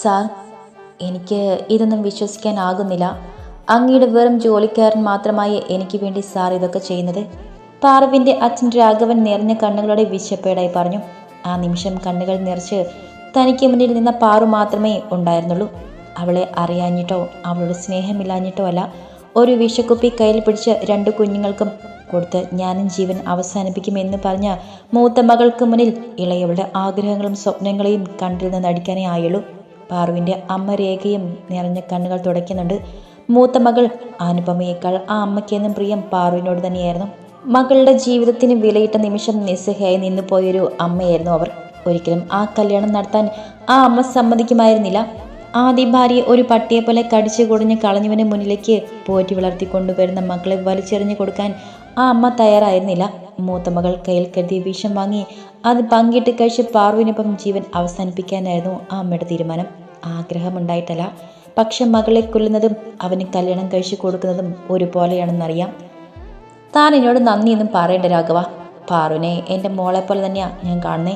Sir എനിക്ക് ഇതൊന്നും വിശ്വസിക്കാനാകുന്നില്ല. അങ്ങയുടെ വെറും ജോലിക്കാരൻ മാത്രമായി എനിക്ക് വേണ്ടി സാർ ഇതൊക്കെ ചെയ്യുന്നത്. പാർവിന്റെ അച്ഛൻ രാഘവൻ നിറഞ്ഞ കണ്ണുകളോടെ വിശപ്പേടായി പറഞ്ഞു. ആ നിമിഷം കണ്ണുകൾ നിറച്ച് തനിക്ക് മുന്നിൽ നിന്ന പാറു മാത്രമേ ഉണ്ടായിരുന്നുള്ളൂ. അവളെ അറിയാഞ്ഞിട്ടോ അവളുടെ സ്നേഹമില്ലാഞ്ഞിട്ടോ അല്ല ഒരു വിഷക്കുപ്പി കയ്യിൽ പിടിച്ച് രണ്ട് കുഞ്ഞുങ്ങൾക്കും കൊടുത്ത് ഞാനും ജീവൻ അവസാനിപ്പിക്കുമെന്ന് പറഞ്ഞ മൂത്ത മകൾക്ക് മുന്നിൽ ഇളയവളുടെ ആഗ്രഹങ്ങളും സ്വപ്നങ്ങളെയും കണ്ടിൽ നിന്ന് അടിക്കാനേ ആയുള്ളൂ. പാറുവിന്റെ അമ്മ രേഖയും നിറഞ്ഞ കണ്ണുകൾ തുടയ്ക്കുന്നുണ്ട്. മൂത്ത മകൾ അനുപമയേക്കാൾ ആ അമ്മയ്ക്കെന്നും പ്രിയം പാറുവിനോട് തന്നെയായിരുന്നു. മകളുടെ ജീവിതത്തിന് വിലയിട്ട നിമിഷം നിസ്സഹായി നിന്നു പോയൊരു അമ്മയായിരുന്നു അവർ. ഒരിക്കലും ആ കല്യാണം നടത്താൻ ആ അമ്മ സമ്മതിക്കുമായിരുന്നില്ല. ആദ്യ ഭാര്യയെ ഒരു പട്ടിയെ പോലെ കടിച്ചു കുടഞ്ഞ് കളഞ്ഞവന് മുന്നിലേക്ക് പോറ്റി വളർത്തി കൊണ്ടുവരുന്ന മക്കളെ വലിച്ചെറിഞ്ഞു കൊടുക്കാൻ ആ അമ്മ തയ്യാറായിരുന്നില്ല. മൂത്ത മകൾ കയ്യിൽ കരുതി വിഷം വാങ്ങി അത് പങ്കിട്ട് കഴിച്ച് പാർവിനൊപ്പം ജീവൻ അവസാനിപ്പിക്കാനായിരുന്നു ആ അമ്മയുടെ തീരുമാനം. ആഗ്രഹമുണ്ടായിട്ടല്ല. പക്ഷെ മകളെ കൊല്ലുന്നതും അവന് കല്യാണം കഴിച്ചു കൊടുക്കുന്നതും ഒരുപോലെയാണെന്നറിയാം. താൻ എന്നോട് നന്ദിയൊന്നും പറയേണ്ട രാഘവ. പാറുവിനെ എന്റെ മോളെ പോലെ തന്നെയാണ് ഞാൻ കാണുന്നത്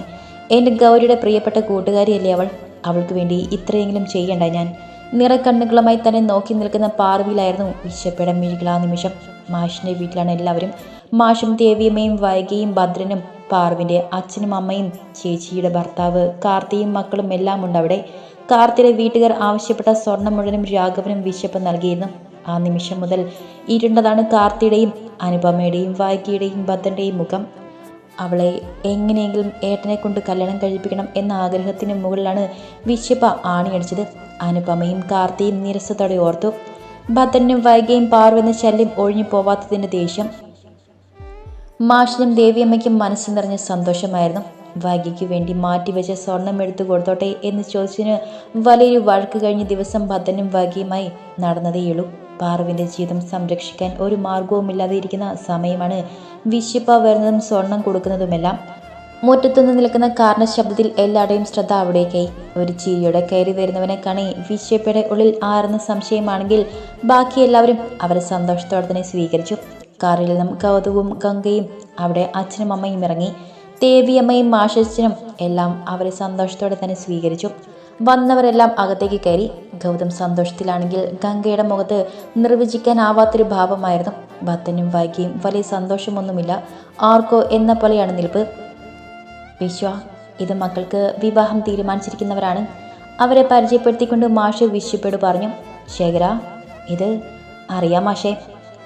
എന്റെ ഗൗരിയുടെ പ്രിയപ്പെട്ട കൂട്ടുകാരിയല്ലേ അവൾ. അവൾക്ക് വേണ്ടി ഇത്രയെങ്കിലും ചെയ്യണ്ട ഞാൻ. നിറക്കണ്ണുകളുമായി തന്നെ നോക്കി നിൽക്കുന്ന പാർവിയിലായിരുന്നു വിശപ്പയുടെ മിഴികൾ ആ നിമിഷം. മാഷിന്റെ വീട്ടിലാണ് എല്ലാവരും. മാഷും ദേവിയമ്മയും വൈകിയും ഭദ്രനും പാർവിന്റെ അച്ഛനും അമ്മയും ചേച്ചിയുടെ ഭർത്താവ് കാർത്തിയും മക്കളും എല്ലാം ഉണ്ട് അവിടെ. കാർത്തിയുടെ വീട്ടുകാർ ആവശ്യപ്പെട്ട സ്വർണം മുഴുവനും രാഘവനും വിശപ്പ് നൽകിയിരുന്നു. ആ നിമിഷം മുതൽ ഇരുണ്ടതാണ് കാർത്തിയുടെയും അനുപമയുടെയും വായികയുടെയും ഭദ്രന്റെയും മുഖം. അവളെ എങ്ങനെയെങ്കിലും ഏട്ടനെ കൊണ്ട് കല്യാണം കഴിപ്പിക്കണം എന്ന ആഗ്രഹത്തിന് മുകളിലാണ് വിശപ്പ ആണിയടിച്ചത്. അനുപമയും കാർത്തിയും നിരസത്തോടെ ഓർത്തു. ഭദ്രനും വൈകയും പാർവെന്ന ശല്യം ഒഴിഞ്ഞു പോവാത്തതിന്റെ ദേഷ്യം. മാഷിനും ദേവിയമ്മയ്ക്കും മനസ്സ് നിറഞ്ഞ സന്തോഷമായിരുന്നു. വൈകിക്ക് വേണ്ടി മാറ്റിവെച്ച സ്വർണം എടുത്തു കൊടുത്തോട്ടെ എന്ന് ചോദിച്ചതിന് വലിയൊരു വഴക്ക് കഴിഞ്ഞ ദിവസം ഭദ്രനും വൈകിയുമായി നടന്നതേയുള്ളൂ പാർവിന്റെ ജീവിതം സംരക്ഷിക്കാൻ ഒരു മാർഗവുമില്ലാതെ ഇരിക്കുന്ന സമയമാണ് വിശിപ്പ വരുന്നതും സ്വർണം കൊടുക്കുന്നതുമെല്ലാം. മുറ്റത്തുനിന്ന് നിൽക്കുന്ന കാറിന്റെ ശബ്ദത്തിൽ എല്ലാവരുടെയും ശ്രദ്ധ അവിടേക്കായി. ഒരു ചിരിയോടെ കയറി വരുന്നവനെ കണി വിശ്വപ്പയുടെ ഉള്ളിൽ ആർന്ന സംശയമാണെങ്കിൽ ബാക്കി എല്ലാവരും അവരെ സന്തോഷത്തോടെ തന്നെ സ്വീകരിച്ചു. കാറിൽ നിന്നും കൗതുവും ഗംഗയും അവിടെ അച്ഛനും അമ്മയും ഇറങ്ങി. ദേവിയമ്മയും മാഷച്ചനും എല്ലാം അവരെ സന്തോഷത്തോടെ തന്നെ സ്വീകരിച്ചു. വന്നവരെല്ലാം അകത്തേക്ക് കയറി. ഗൗതം സന്തോഷത്തിലാണെങ്കിൽ ഗംഗയുടെ മുഖത്ത് നിർവചിക്കാനാവാത്തൊരു ഭാവമായിരുന്നു. ഭത്തനും വൈകിയും വലിയ സന്തോഷമൊന്നുമില്ല. ആർക്കോ എന്ന പോലെയാണ് നിൽപ്പ്. വിശ്വ ഇത് മക്കൾക്ക് വിവാഹം തീരുമാനിച്ചിരിക്കുന്നവരാണ്. അവരെ പരിചയപ്പെടുത്തിക്കൊണ്ട് മാഷ് വിശ്വപ്പെട്ട് പറഞ്ഞു ശേഖര ഇത് അറിയാം മാഷേ.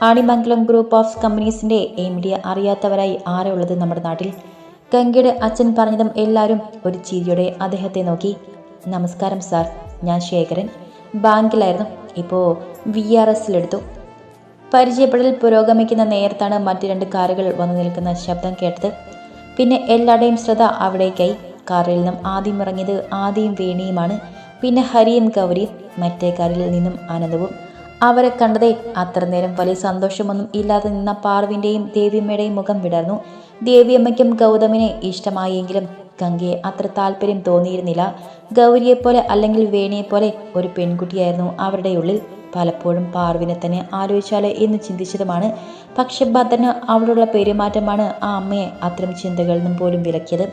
ആണിമംഗലം ഗ്രൂപ്പ് ഓഫ് കമ്പനീസിന്റെ എം ഡി അറിയാത്തവരായി ആരുള്ളത് നമ്മുടെ നാട്ടിൽ? ഗംഗയുടെ അച്ഛൻ പറഞ്ഞതും എല്ലാവരും ഒരു ചിരിയോടെ അദ്ദേഹത്തെ നോക്കി. നമസ്കാരം സാർ ഞാൻ ശേഖരൻ. ബാങ്കിലായിരുന്നു. ഇപ്പോൾ വി ആർ എസിലെടുത്തു പരിചയപ്പെടൽ പുരോഗമിക്കുന്ന നേരത്താണ് മറ്റു രണ്ട് കാറുകൾ വന്നു നിൽക്കുന്ന ശബ്ദം കേട്ടത്. പിന്നെ എല്ലാവരുടെയും ശ്രദ്ധ അവിടേക്കായി. കാറിൽ നിന്നും ആദ്യം ഇറങ്ങിയത് ആദ്യം വേണിയുമാണ്. പിന്നെ ഹരിയും ഗൗരിയും മറ്റേ കാറിൽ നിന്നും ആനന്ദവും അവരെ കണ്ടതേ അത്ര നേരം വലിയ സന്തോഷമൊന്നും ഇല്ലാതെ നിന്ന പാർവിന്റെയും ദേവിയമ്മയുടെയും മുഖം വിടർന്നു. ദേവിയമ്മയ്ക്കും ഗൗതമിനെ ഇഷ്ടമായെങ്കിലും ഗംഗയെ അത്ര താല്പര്യം തോന്നിയിരുന്നില്ല. ഗൗരിയെപ്പോലെ അല്ലെങ്കിൽ വേണിയെപ്പോലെ ഒരു പെൺകുട്ടിയായിരുന്നു അവരുടെ ഉള്ളിൽ. പലപ്പോഴും പാർവിനെ തന്നെ ആലോചിച്ചാലോ എന്ന് ചിന്തിച്ചതുമാണ്. പക്ഷെ ഭദ്രന് അവളുള്ള പെരുമാറ്റമാണ് ആ അമ്മയെ അത്തരം ചിന്തകളിൽ നിന്നും പോലും വിലക്കിയത്.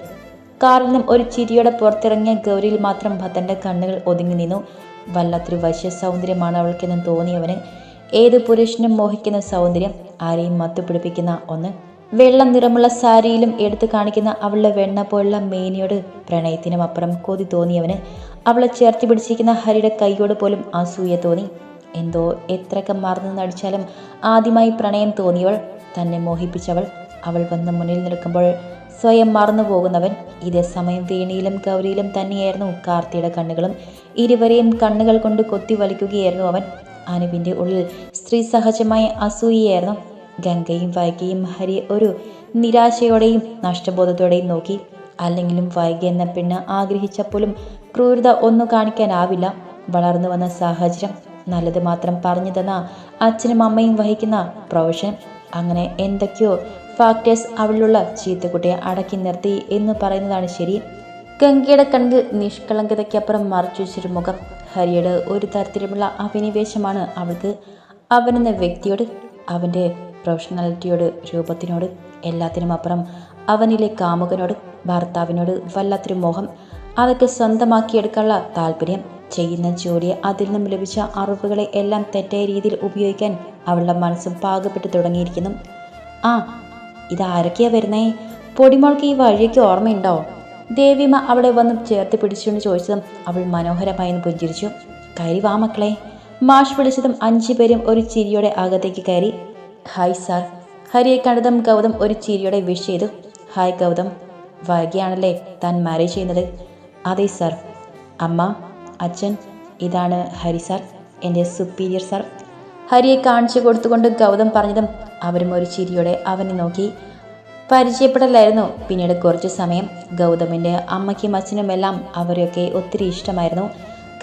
കാറിൽ നിന്നും ഒരു ചിരിയോടെ പുറത്തിറങ്ങിയ ഗൗരിയിൽ മാത്രം ഭദ്രന്റെ കണ്ണുകൾ ഒതുങ്ങി നിന്നു. വല്ലാത്തൊരു വശ്യ സൗന്ദര്യമാണ് അവൾക്കെന്ന് തോന്നിയവന്. ഏത് പുരുഷനും മോഹിക്കുന്ന സൗന്ദര്യം ആരെയും മത്തുപിടിപ്പിക്കുന്ന ഒന്ന്. വെള്ള നിറമുള്ള സാരിയിലും എടുത്തു കാണിക്കുന്ന അവളുടെ വെണ്ണ പോലുള്ള മേനിയോട് പ്രണയത്തിനും അപ്പുറം കൊതി തോന്നിയവന്. അവളെ ചേർത്തി പിടിച്ചിരിക്കുന്ന ഹരിയുടെ കൈയോട് പോലും അസൂയ തോന്നി. എന്തോ എത്രയൊക്കെ മറന്നു നടിച്ചാലും ആദ്യമായി പ്രണയം തോന്നിയവൾ തന്നെ മോഹിപ്പിച്ചവൾ. അവൾ വന്ന് മുന്നിൽ നിൽക്കുമ്പോൾ സ്വയം മറന്നു പോകുന്നവൻ ഇതേ സമയം വേണിയിലും ഗൗരിയിലും തന്നെയായിരുന്നു കാർത്തിയുടെ കണ്ണുകളും. ഇരുവരെയും കണ്ണുകൾ കൊണ്ട് കൊത്തി വലിക്കുകയായിരുന്നു അവൻ. അനുവിന്റെ ഉള്ളിൽ സ്ത്രീ സഹജമായ അസൂയയായിരുന്നു. ഗംഗയും വൈകിയും ഹരി ഒരു നിരാശയോടെയും നഷ്ടബോധത്തോടെയും നോക്കി. അല്ലെങ്കിലും വൈകി എന്ന പെണ്ണ് ആഗ്രഹിച്ചപ്പോലും ക്രൂരത ഒന്നു കാണിക്കാനാവില്ല. വളർന്നു വന്ന സാഹചര്യം നല്ലത് മാത്രം പറഞ്ഞു തന്ന അച്ഛനും അമ്മയും വഹിക്കുന്ന പ്രൊഫഷൻ. അങ്ങനെ എന്തൊക്കെയോ ഫാക്ടേഴ്സ് അവളിലുള്ള ചീത്തക്കുട്ടിയെ അടക്കി നിർത്തി എന്ന് പറയുന്നതാണ് ശരി. ഗംഗയുടെ കണ്ണിൽ നിഷ്കളങ്കതയ്ക്കപ്പുറം മറച്ചു വെച്ചൊരു മുഖം. ഹരിയുടെ ഒരു തരത്തിലുമുള്ള അഭിനിവേശമാണ് അവൾക്ക്. അവനെന്ന വ്യക്തിയോട് അവന്റെ പ്രൊഫഷണാലിറ്റിയോട് രൂപത്തിനോട് എല്ലാത്തിനും അപ്പുറം അവനിലെ കാമുകനോട് ഭർത്താവിനോട് വല്ലാത്തൊരു മോഹം. അതൊക്കെ സ്വന്തമാക്കിയെടുക്കാനുള്ള താല്പര്യം. ചെയ്യുന്ന ജോലി അതിൽ നിന്നും ലഭിച്ച അറിവുകളെ എല്ലാം തെറ്റായ രീതിയിൽ ഉപയോഗിക്കാൻ അവളുടെ മനസ്സും പാകപ്പെട്ട് തുടങ്ങിയിരിക്കുന്നു. ആ ഇതാരൊക്കെയാ വരുന്നേ? പൊടിമോൾക്ക് ഈ വഴിയൊക്കെ ഓർമ്മയുണ്ടോ? ദേവിമ അവളെ വന്ന് ചേർത്ത് പിടിച്ചുകൊണ്ട് ചോദിച്ചതും അവൾ മനോഹരമായി ഒന്ന് പുഞ്ചിരിച്ചു. കയറി വാ മക്കളെ. മാഷ് വിളിച്ചതും അഞ്ചു പേരും ഒരു ചിരിയുടെ അകത്തേക്ക് കയറി. Hi sir. ഹരിയെ കണ്ടതും ഗൗതം ഒരു ചിരിയുടെ വിഷ് ചെയ്തു. ഹായ് ഗൗതം. വൈകിയാണല്ലേ താൻ മാരേജ് ചെയ്യുന്നത്? അതെ സാർ. അമ്മ അച്ഛൻ. ഇതാണ് ഹരി സാർ എന്റെ സുപ്പീരിയർ സാർ. ഹരിയെ കാണിച്ചു കൊടുത്തുകൊണ്ട് ഗൗതം പറഞ്ഞതും അവരും ഒരു ചിരിയോടെ അവനെ നോക്കി. പരിചയപ്പെടലായിരുന്നു. പിന്നീട് കുറച്ച് സമയം ഗൗതമിന്റെ അമ്മയ്ക്കും അച്ഛനുമെല്ലാം അവരെയൊക്കെ ഒത്തിരി ഇഷ്ടമായിരുന്നു.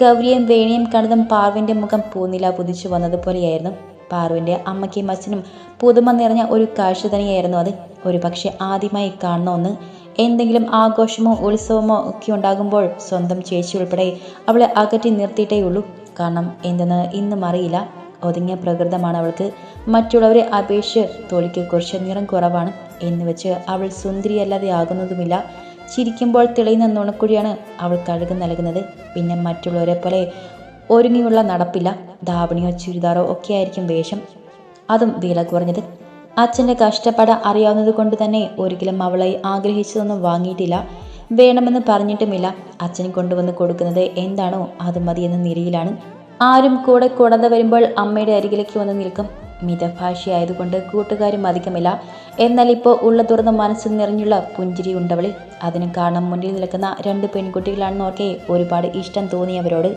ഗൗരിയും വേണിയും കണ്ടതും പാർവിന്റെ മുഖം പൂനില പുതിച്ചു വന്നതുപോലെയായിരുന്നു പാർവിന്റെ അമ്മയ്ക്കും അച്ഛനും പുതുമ നിറഞ്ഞ ഒരു കാഴ്ച തന്നെയായിരുന്നു അത്. ഒരു പക്ഷേ ആദ്യമായി കാണുന്ന ഒന്ന്. എന്തെങ്കിലും ആഘോഷമോ ഉത്സവമോ ഒക്കെ ഉണ്ടാകുമ്പോൾ സ്വന്തം ചേച്ചി ഉൾപ്പെടെ അവളെ അകറ്റി നിർത്തിയിട്ടേ ഉള്ളൂ. കാരണം എന്തെന്ന് ഇന്നും അറിയില്ല. ഒതുങ്ങിയ പ്രകൃതമാണ് അവൾക്ക്. മറ്റുള്ളവരെ അപേക്ഷിച്ച് തൊലിക്ക് കുറച്ച് നിറം കുറവാണ് എന്ന് വെച്ച് അവൾ സുന്ദരിയല്ലാതെ ആകുന്നതുമില്ല. ചിരിക്കുമ്പോൾ തെളിയുന്ന നുണക്കുഴിയാണ് അവൾ കഴുകു നൽകുന്നത്. പിന്നെ മറ്റുള്ളവരെ പോലെ ഒരുങ്ങിയുള്ള നടപ്പില്ല. ധാവണിയോ ചുരിദാറോ ഒക്കെ ആയിരിക്കും വേഷം. അതും വില കുറഞ്ഞത് അച്ഛന്റെ കഷ്ടപ്പാട് അറിയാവുന്നത് കൊണ്ട് തന്നെ ഒരിക്കലും അവളെ ആഗ്രഹിച്ചതൊന്നും വാങ്ങിയിട്ടില്ല. വേണമെന്ന് പറഞ്ഞിട്ടുമില്ല. അച്ഛൻ കൊണ്ടുവന്ന് കൊടുക്കുന്നത് എന്താണോ അത് മതിയെന്ന നിരയിലാണ് ആരും കൂടെ കൂടാതെ വരുമ്പോൾ അമ്മയുടെ അരികിലേക്ക് വന്ന് നിൽക്കും. മിതഭാഷയായതുകൊണ്ട് കൂട്ടുകാരും അധികമില്ല എന്നാൽ ഇപ്പോൾ ഉള്ള തുറന്ന മനസ്സ് നിറഞ്ഞുള്ള പുഞ്ചിരി ഉണ്ടവളിൽ. അതിന് കാരണം മുന്നിൽ നിൽക്കുന്ന രണ്ട് പെൺകുട്ടികളാണെന്ന് ഓർക്കെ ഒരുപാട് ഇഷ്ടം തോന്നിയവരോട്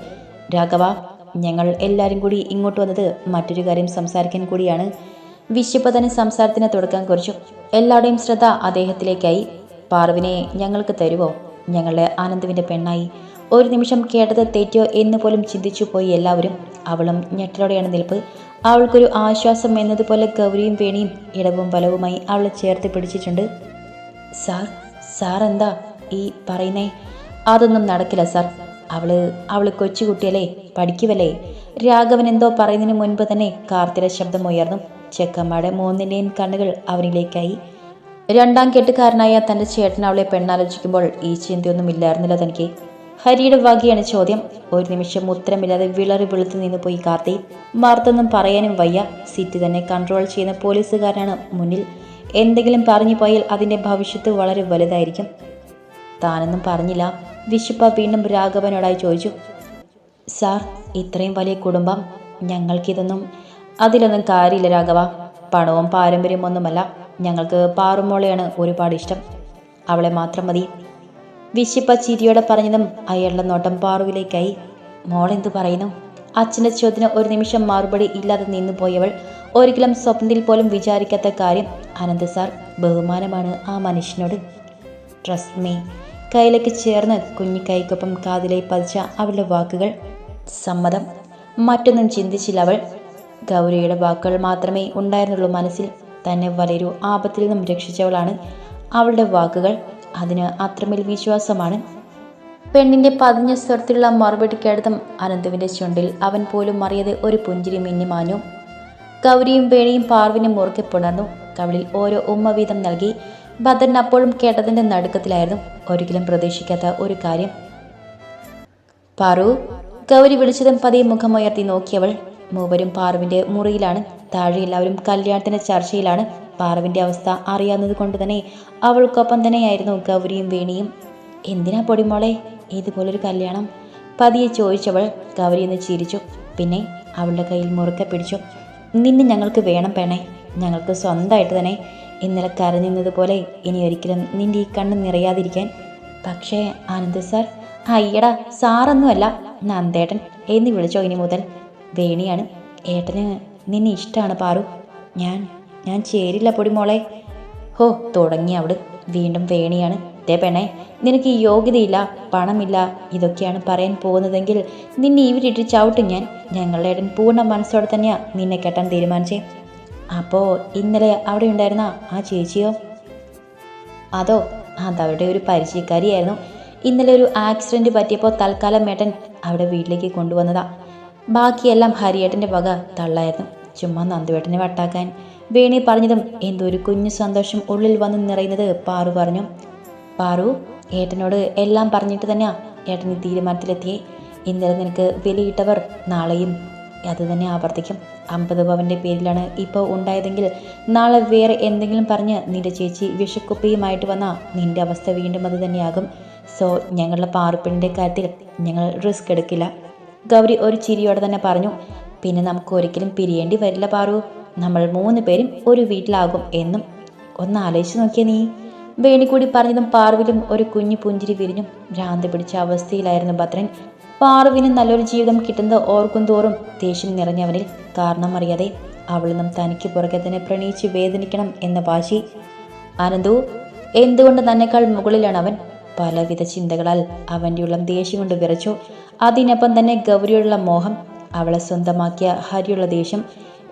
രാഘവ ഞങ്ങൾ എല്ലാവരും കൂടി ഇങ്ങോട്ട് വന്നത് മറ്റൊരു കാര്യം സംസാരിക്കാൻ കൂടിയാണ്. വിശുപ്പ തന്നെ സംസാരത്തിന് തുടക്കം കുറിച്ചു. എല്ലാവരുടെയും ശ്രദ്ധ അദ്ദേഹത്തിലേക്കായി. പാർവിനെ ഞങ്ങൾക്ക് തരുവോ? ഞങ്ങളുടെ ആനന്ദുവിന്റെ പെണ്ണായി. ഒരു നിമിഷം കേട്ടത് തെറ്റോ എന്ന് പോലും ചിന്തിച്ചു പോയി എല്ലാവരും. അവളും ഞെട്ടലോടെയാണ് നിൽപ്പ് അവൾക്കൊരു ആശ്വാസം എന്നതുപോലെ ഗൗരിയും വേണിയും ഇടവും ബലവുമായി അവളെ ചേർത്ത് പിടിച്ചിട്ടുണ്ട്. സാർ സാർ എന്താ ഈ പറയുന്നേ? അതൊന്നും നടക്കില്ല സാർ. അവൾ അവൾ കൊച്ചുകുട്ടിയല്ലേ പഠിക്കുവല്ലേ? രാഘവൻ എന്തോ പറയുന്നതിന് മുൻപ് തന്നെ കാർത്തിയുടെ ശബ്ദം ഉയർന്നു. ചെക്കമ്മയുടെ മൂന്നിന്റെയും കണ്ണുകൾ അവനിലേക്കായി. രണ്ടാം കെട്ടുകാരനായ തന്റെ ചേട്ടൻ അവളെ പെണ്ണാലോചിക്കുമ്പോൾ ഈ ചിന്തയൊന്നും ഇല്ലായിരുന്നില്ല തനിക്ക്. ഹരിയുടെ വകയാണ് ചോദ്യം. ഒരു നിമിഷം ഉത്തരമില്ലാതെ വിളറി വെളുത്തു നിന്ന് പോയി കാർത്തി. മറുത്തൊന്നും പറയാനും വയ്യ. സിറ്റി തന്നെ കൺട്രോൾ ചെയ്യുന്ന പോലീസുകാരനാണ് മുന്നിൽ. എന്തെങ്കിലും പറഞ്ഞു പോയാൽ അതിന്റെ ഭവിഷ്യത്ത് വളരെ വലുതായിരിക്കും. താനൊന്നും പറഞ്ഞില്ല. വിശുപ്പ വീണ്ടും രാഘവനോടായി ചോദിച്ചു. സാർ ഇത്രയും വലിയ കുടുംബം ഞങ്ങൾക്കിതൊന്നും അതിലൊന്നും കാര്യമില്ല രാഘവ. പണവും പാരമ്പര്യമൊന്നുമല്ല ഞങ്ങൾക്ക് പാറുമോളെയാണ് ഒരുപാട് ഇഷ്ടം. അവളെ മാത്രം മതി. വിശിപ്പ ചിരിയോടെ പറഞ്ഞതും അയാളുടെ നോട്ടം പാറുവിലേക്കായി. മോളെന്തു പറയുന്നു? അച്ഛന്റെ ചോദ്യത്തിന് ഒരു നിമിഷം മറുപടി ഇല്ലാതെ നിന്നു പോയവൾ ഒരിക്കലും സ്വപ്നത്തിൽ പോലും വിചാരിക്കാത്ത കാര്യം. അനന്ത് സാർ ബഹുമാനമാണ് ആ മനുഷ്യനോട്. ട്രസ്റ്റ് മീ കയ്യിലേക്ക് ചേർന്ന് കുഞ്ഞിക്കൈക്കൊപ്പം കാതിലായി പതിച്ച അവളുടെ വാക്കുകൾ. സമ്മതം. മറ്റൊന്നും ചിന്തിച്ചില്ല അവൾ. ഗൗരിയുടെ വാക്കുകൾ മാത്രമേ ഉണ്ടായിരുന്നുള്ളൂ മനസ്സിൽ. തന്നെ വലിയൊരു ആപത്തിൽ നിന്നും രക്ഷിച്ചവളാണ് അവളുടെ വാക്കുകൾ. അതിന് അത്രമേൽ വിശ്വാസമാണ്. പെണ്ണിന്റെ പതിഞ്ഞ സ്വരത്തിലുള്ള മറുപടിക്കടുത്തും അനന്തുവിന്റെ ചുണ്ടിൽ അവൻ പോലും അറിയാതെ ഒരു പുഞ്ചിരി മിന്നിമാഞ്ഞു ഗൗരിയും വേണിയും പാർവിനും മുറുക്കി പുണർന്നു. കവിളിൽ ഓരോ ഉമ്മ വീതം നൽകി ഭദ്രൻ അപ്പോഴും കേട്ടതിന്റെ നടുക്കത്തിലായിരുന്നു. ഒരിക്കലും പ്രതീക്ഷിക്കാത്ത ഒരു കാര്യം. പാറു ഗൗരി വിളിച്ചതും പതിയെ മുഖമുയർത്തി നോക്കിയവൾ മൂവരും പാറുവിന്റെ മുറിയിലാണ്. താഴെ എല്ലാവരും കല്യാണത്തിന്റെ ചർച്ചയിലാണ്. പാറുവിന്റെ അവസ്ഥ അറിയാവുന്നത് കൊണ്ട് തന്നെ അവൾക്കൊപ്പം തന്നെയായിരുന്നു ഗൗരിയും വേണിയും. എന്തിനാ പൊടിമോളെ ഇതുപോലൊരു കല്യാണം? പതിയെ ചോദിച്ചവൾ ഗൗരി എന്ന് ചിരിച്ചു. പിന്നെ അവളുടെ കയ്യിൽ മുറുക്കെ പിടിച്ചു. നിന്നെ ഞങ്ങൾക്ക് വേണം പെണേ ഞങ്ങൾക്ക് സ്വന്തമായിട്ട് തന്നെ ഇന്നലെ കരഞ്ഞിരുന്നതുപോലെ ഇനി ഒരിക്കലും നിന്റെ ഈ കണ്ണ് നിറയാതിരിക്കാൻ. പക്ഷേ ആനന്ദ് സാർ അയ്യടാ സാറൊന്നുമല്ല നന്ദേട്ടൻ എന്ന് വിളിച്ചോ ഇനി മുതൽ. വേണിയാണ്. ഏട്ടന് നിന്നെ ഇഷ്ടമാണ് പാറു. ഞാൻ ഞാൻ ചേരില്ല പൊടി മോളെ. ഹോ തുടങ്ങി അവിടെ വീണ്ടും വേണിയാണ്. ദേ പെണ്ണെ നിനക്ക് യോഗ്യതയില്ല പണമില്ല ഇതൊക്കെയാണ് പറയാൻ പോകുന്നതെങ്കിൽ നിന്നെ ഇവരിട്ട് ചവിട്ടും ഞാൻ. ഞങ്ങളുടെ ഏട്ടൻ പൂർണ മനസ്സോടെ തന്നെയാണ് നിന്നെ കെട്ടാൻ തീരുമാനിച്ചേ. അപ്പോൾ ഇന്നലെ അവിടെ ഉണ്ടായിരുന്ന ആ ചേച്ചിയോ? അതോ അതവരുടെ ഒരു പരിചയക്കാരിയായിരുന്നു. ഇന്നലെ ഒരു ആക്സിഡന്റ് പറ്റിയപ്പോൾ തൽക്കാലം മേട്ടൻ അവിടെ വീട്ടിലേക്ക് കൊണ്ടുവന്നതാ. ബാക്കിയെല്ലാം ഹരിയേട്ടന്റെ വക തള്ളായിരുന്നു. ചുമ്മാ നന്ദുവേട്ടനെ വട്ടാക്കാൻ. വേണി പറഞ്ഞതും എന്തോ ഒരു കുഞ്ഞു സന്തോഷം ഉള്ളിൽ വന്ന് നിറയുന്നത് പാറു പറഞ്ഞു. പാറു ഏട്ടനോട് എല്ലാം പറഞ്ഞിട്ട് തന്നെയാ ഏട്ടൻ ഈ തീരുമാനത്തിലെത്തിയേ. ഇന്നലെ നിനക്ക് വിലയിട്ടവർ നാളെയും അത് തന്നെ ആവർത്തിക്കും. അമ്പത് പവന്റെ പേരിലാണ് ഇപ്പോൾ ഉണ്ടായതെങ്കിൽ നാളെ വേറെ എന്തെങ്കിലും പറഞ്ഞ് നിന്റെ ചേച്ചി വിഷക്കുപ്പിയുമായിട്ട് വന്നാൽ നിന്റെ അവസ്ഥ വീണ്ടും അത് തന്നെയാകും. സോ ഞങ്ങളുടെ പാറുപ്പിന്റെ കാര്യത്തിൽ ഞങ്ങൾ റിസ്ക് എടുക്കില്ല. ഗൗരി ഒരു ചിരിയോടെ തന്നെ പറഞ്ഞു പിന്നെ നമുക്ക് ഒരിക്കലും പിരിയേണ്ടി വരില്ല പാറു. നമ്മൾ മൂന്ന് പേരും ഒരു വീട്ടിലാകും എന്നും ഒന്ന് ആലോചിച്ച് നോക്കിയ നീ. വേണിക്കൂടി പറഞ്ഞതും പാർവിലും ഒരു കുഞ്ഞു പുഞ്ചിരി വിരിഞ്ഞു ഭ്രാന്ത് പിടിച്ച അവസ്ഥയിലായിരുന്നു ഭദ്രൻ. പാർവിന് നല്ലൊരു ജീവിതം കിട്ടുന്നത് ഓർക്കും തോറും ദേഷ്യം നിറഞ്ഞവനിൽ കാരണം അറിയാതെ അവളൊന്നും തനിക്ക് പുറകെ തന്നെ പ്രണയിച്ച് വേദനിക്കണം എന്ന വാശി. ആനന്ദു എന്തുകൊണ്ട് തന്നെക്കാൾ മുകളിലാണ് അവൻ? പലവിധ ചിന്തകളാൽ അവന്റെ ഉള്ളം ദേഷ്യം കൊണ്ട് വിറച്ചു. അതിനൊപ്പം തന്നെ ഗൗരിയോടുള്ള മോഹം അവളെ സ്വന്തമാക്കിയ ഹരിയുള്ള ദേഷ്യം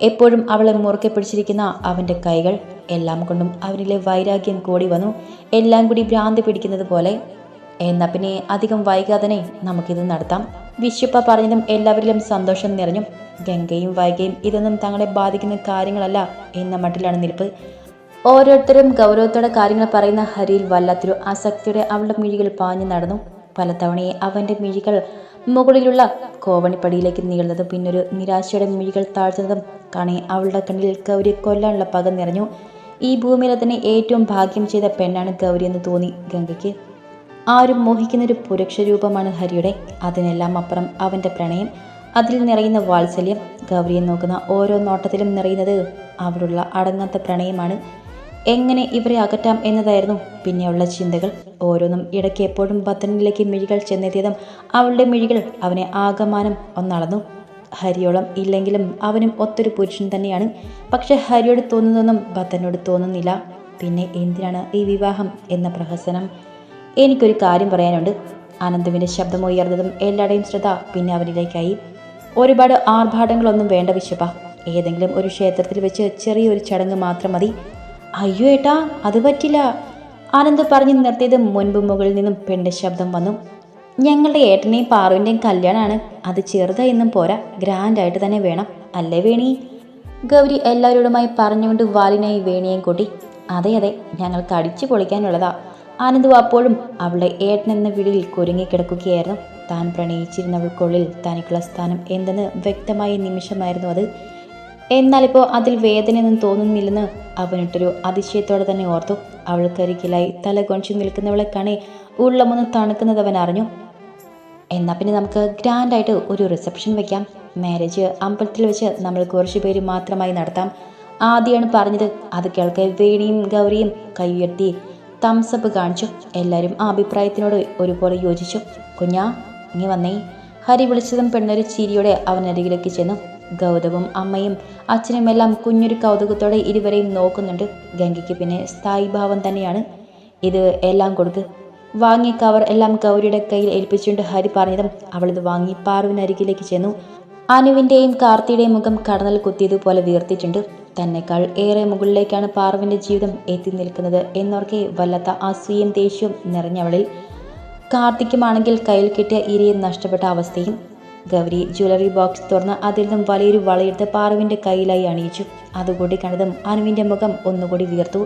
എപ്പോഴും അവളെ മുറുക്കെ പിടിച്ചിരിക്കുന്ന അവന്റെ കൈകൾ എല്ലാം കൊണ്ടും അവനിലെ വൈരാഗ്യം കൂടി വന്നു. എല്ലാം കൂടി ഭ്രാന്തി പിടിക്കുന്നത് പോലെ. എന്നാൽ പിന്നെ അധികം വൈകാതെ നമുക്കിത് നടത്താം. വിശ്വപ്പ പറഞ്ഞതും എല്ലാവരിലും സന്തോഷം നിറഞ്ഞു. ഗംഗയും വൈകയും ഇതൊന്നും തങ്ങളെ ബാധിക്കുന്ന കാര്യങ്ങളല്ല എന്ന മട്ടിലാണ് നിൽപ്പ്. ഓരോരുത്തരും ഗൗരവത്തോടെ കാര്യങ്ങൾ പറയുന്ന ഹരിയിൽ വല്ലാത്തൊരു ആസക്തിയുടെ അവളുടെ മിഴികൾ പാഞ്ഞു നടന്നു. പലതവണയെ അവന്റെ മിഴികൾ മുകളിലുള്ള കോവണിപ്പടിയിലേക്ക് നീളുന്നതും പിന്നൊരു നിരാശയുടെ മിഴികൾ താഴ്ത്തുന്നതും കാണി അവളുടെ കണ്ണിൽ ഗൗരി കൊല്ലാനുള്ള പക നിറഞ്ഞു. ഈ ഭൂമിയിലെ തന്നെ ഏറ്റവും ഭാഗ്യം ചെയ്ത പെണ്ണാണ് ഗൗരി എന്ന് തോന്നി ഗംഗയ്ക്ക്. ആരും മോഹിക്കുന്ന ഒരു രൂപമാണ് ഹരിയുടെ. അതിനെല്ലാം അപ്പുറം അവന്റെ പ്രണയം. അതിൽ നിറയുന്ന വാത്സല്യം. ഗൗരിയെ നോക്കുന്ന ഓരോ നോട്ടത്തിലും നിറയുന്നത് അവളുള്ള അടങ്ങാത്ത പ്രണയമാണ്. എങ്ങനെ ഇവരെ അകറ്റാം എന്നതായിരുന്നു പിന്നെയുള്ള ചിന്തകൾ. ഓരോന്നും ഇടയ്ക്ക് എപ്പോഴും ഭദ്രനിലേക്ക് മിഴികൾ ചെന്നെത്തിയതും അവളുടെ മിഴികൾ അവനെ ആകമാനം ഒന്നളന്നു. ഹരിയോളം ഇല്ലെങ്കിലും അവനും ഒത്തൊരു പുരുഷൻ തന്നെയാണ്. പക്ഷെ ഹരിയോട് തോന്നുന്നതൊന്നും ഭദ്രനോട് തോന്നുന്നില്ല. പിന്നെ എന്തിനാണ് ഈ വിവാഹം എന്ന പ്രഹസനം? എനിക്കൊരു കാര്യം പറയാനുണ്ട്. അനന്തുവിന്റെ ശബ്ദം ഉയർന്നതും എല്ലാവരുടെയും ശ്രദ്ധ പിന്നെ അവനിലേക്കായി. ഒരുപാട് ആർഭാടങ്ങളൊന്നും വേണ്ട വിശപ്പ ഏതെങ്കിലും ഒരു ക്ഷേത്രത്തിൽ വെച്ച് ചെറിയൊരു ചടങ്ങ് മാത്രം മതി. അയ്യോ ഏട്ടാ അത് പറ്റില്ല. ആനന്ദ് പറഞ്ഞു നിർത്തിയത് മുൻപ് മുകളിൽ നിന്നും പെണ്ണ് ശബ്ദം വന്നു. ഞങ്ങളുടെ ഏട്ടനെയും പാറുവിന്റെയും കല്യാണമാണ് അത് ചെറുതായൊന്നും പോരാ. ഗ്രാൻഡായിട്ട് തന്നെ വേണം. അല്ലേ വേണി? ഗൗരി എല്ലാവരോടുമായി പറഞ്ഞുകൊണ്ട് വാലിനായി വേണിയേയും കൂട്ടി. അതെ അതെ ഞങ്ങൾക്ക് അടിച്ചു പൊളിക്കാനുള്ളതാ. ആനന്ദു അപ്പോഴും അവളെ ഏട്ടൻ എന്ന വീടിൽ കുരുങ്ങിക്കിടക്കുകയായിരുന്നു. താൻ പ്രണയിച്ചിരുന്നവൾക്കുള്ളിൽ തനിക്കുള്ള സ്ഥാനം എന്തെന്ന് വ്യക്തമായ നിമിഷമായിരുന്നു അത്. എന്നാലിപ്പോൾ അതിൽ വേദനയൊന്നും തോന്നുന്നില്ലെന്ന് അവനിട്ടൊരു അതിശയത്തോടെ തന്നെ ഓർത്തു. അവൾക്കരികിലായി തല കൊഞ്ചു നിൽക്കുന്നവളെ കാണി ഉള്ളമൊന്ന് തണുക്കുന്നത് അവൻ അറിഞ്ഞു. എന്നാൽ പിന്നെ നമുക്ക് ഗ്രാൻഡായിട്ട് ഒരു റിസപ്ഷൻ വെക്കാം. മാരേജ് അമ്പലത്തിൽ വെച്ച് നമ്മൾ കുറച്ച് പേര് മാത്രമായി നടത്താം. ആദ്യമാണ് പറഞ്ഞത്. അത് കേൾക്കെ വേണിയും ഗൗരിയും കൈയുയർത്തി തംസപ്പ് കാണിച്ചു. എല്ലാവരും ആ അഭിപ്രായത്തിനോട് ഒരുപോലെ യോജിച്ചു. കുഞ്ഞാ ഇനി വന്നേ. ഹരി വിളിച്ചതും പെണ്ണൊരു ചിരിയോടെ അവനരികിലേക്ക് ചെന്നു. ഗൗതവും അമ്മയും അച്ഛനും എല്ലാം കുഞ്ഞൊരു കൗതുകത്തോടെ ഇരുവരെയും നോക്കുന്നുണ്ട്. ഗംഗയ്ക്ക് പിന്നെ സ്ഥായി ഭാവം തന്നെയാണ്. ഇത് എല്ലാം കൊടുക്ക് വാങ്ങിയ കവർ എല്ലാം ഗൗരിയുടെ കയ്യിൽ ഏൽപ്പിച്ചുകൊണ്ട് ഹരി പറഞ്ഞതും അവളിത് വാങ്ങി പാറുവിനരികിലേക്ക് ചെന്നു. അനുവിന്റെയും കാർത്തിയുടെയും മുഖം കടന്നൽ കുത്തിയതുപോലെ വീർത്തിട്ടുണ്ട്. തന്നെക്കാൾ ഏറെ മുകളിലേക്കാണ് പാർവിന്റെ ജീവിതം എത്തി നിൽക്കുന്നത് എന്നോർക്കെ വല്ലാത്ത അസൂയും ദേഷ്യവും നിറഞ്ഞവളിൽ. കാർത്തിക്കുമാണെങ്കിൽ കയ്യിൽ കിട്ടിയ ഇരയെ നഷ്ടപ്പെട്ട അവസ്ഥയും ഗൗരി ജ്വല്ലറി ബോക്സ് തുറന്ന് അതിൽ നിന്നും വലിയൊരു വളയെടുത്ത് പാറുവിന്റെ കയ്യിലായി അണിയിച്ചു. അതുകൂടി കണ്ടതും അനുവിന്റെ മുഖം ഒന്നുകൂടി വീർത്തു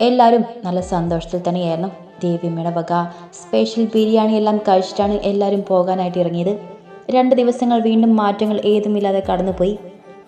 എല്ലാവരും നല്ല സന്തോഷത്തിൽ തന്നെയായിരുന്നു. ദേവിയമ്മയുടെ വക സ്പെഷ്യൽ ബിരിയാണി എല്ലാം കഴിച്ചിട്ടാണ് എല്ലാവരും പോകാനായിട്ട് ഇറങ്ങിയത്. രണ്ട് ദിവസങ്ങൾ വീണ്ടും മാറ്റങ്ങൾ ഏതുമില്ലാതെ കടന്നുപോയി.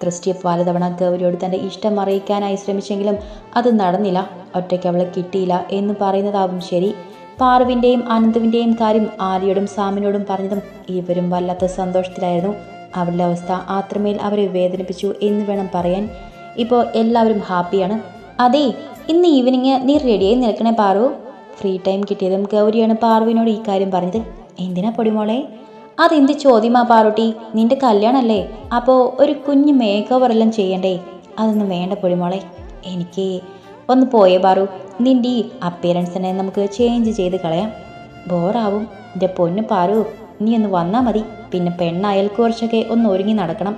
ക്രിസ്റ്റി പലതവണ ഗൗരിയോട് തന്റെ ഇഷ്ടം അറിയിക്കാനായി ശ്രമിച്ചെങ്കിലും അത് നടന്നില്ല. ഒറ്റയ്ക്ക് അവളെ കിട്ടിയില്ല എന്ന് പറയുന്നതാവും ശരി. പാർവിന്റെയും അനന്തുവിന്റെയും കാര്യം ആര്യയോടും സാമിനോടും പറഞ്ഞതും ഇവരും വല്ലാത്ത സന്തോഷത്തിലായിരുന്നു. അവരുടെ അവസ്ഥ അത്രമേൽ അവരെ വേദനിപ്പിച്ചു എന്ന് വേണം പറയാൻ. ഇപ്പോൾ എല്ലാവരും ഹാപ്പിയാണ്. അതെ ഇന്ന് ഈവനിങ് നീ റെഡിയായി നിൽക്കണേ പാറു. ഫ്രീ ടൈം കിട്ടിയതും ഗൗരിയാണ് പാർവിനോട് ഈ കാര്യം പറഞ്ഞത്. എന്തിനാ പൊടിമോളെ? അതെന്ത് ചോദ്യമാ പാറുട്ടി? നിന്റെ കല്യാണമല്ലേ അപ്പോൾ ഒരു കുഞ്ഞ് മേക്ക് ഓവറെല്ലാം ചെയ്യണ്ടേ? അതൊന്നും വേണ്ട പൊടിമോളെ. എനിക്ക് ഒന്ന് പോയേ പാറു നിന്റെ ഈ അപ്പിയറൻസിനെ നമുക്ക് ചേഞ്ച് ചെയ്ത് കളയാം. ബോറാവും. എന്റെ പൊന്ന് പാറു നീ ഒന്ന് വന്നാൽ മതി. പിന്നെ പെണ്ണായാൽ കുറച്ചൊക്കെ ഒന്ന് ഒരുങ്ങി നടക്കണം.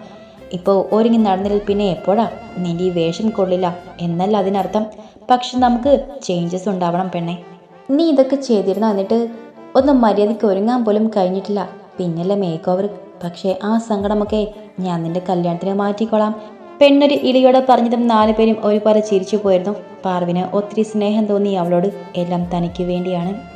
ഇപ്പോൾ ഒരുങ്ങി നടന്നില്ല പിന്നെ എപ്പോഴാ? നിന്റെ ഈ വേഷം കൊള്ളില്ല എന്നല്ല അതിനർത്ഥം. പക്ഷെ നമുക്ക് ചേഞ്ചസ് ഉണ്ടാവണം പെണ്ണെ. നീ ഇതൊക്കെ ചെയ്തിരുന്ന എന്നിട്ട് ഒന്ന് മര്യാദയ്ക്ക് ഒരുങ്ങാൻ പോലും കഴിഞ്ഞിട്ടില്ല. പിന്നല്ലേ മേക്ക് ഓവർ പക്ഷേ ആ സങ്കടമൊക്കെ ഞാൻ നിന്റെ കല്യാണത്തിന് മാറ്റിക്കോളാം. പെണ്ണൊരു ഇളിയോടെ പറഞ്ഞതും നാലുപേരും ഒരുപോലെ ചിരിച്ചു പോയിരുന്നു. പാർവിന് ഒത്തിരി സ്നേഹം തോന്നി അവളോട്. എല്ലാം തനിക്ക് വേണ്ടിയാണ്.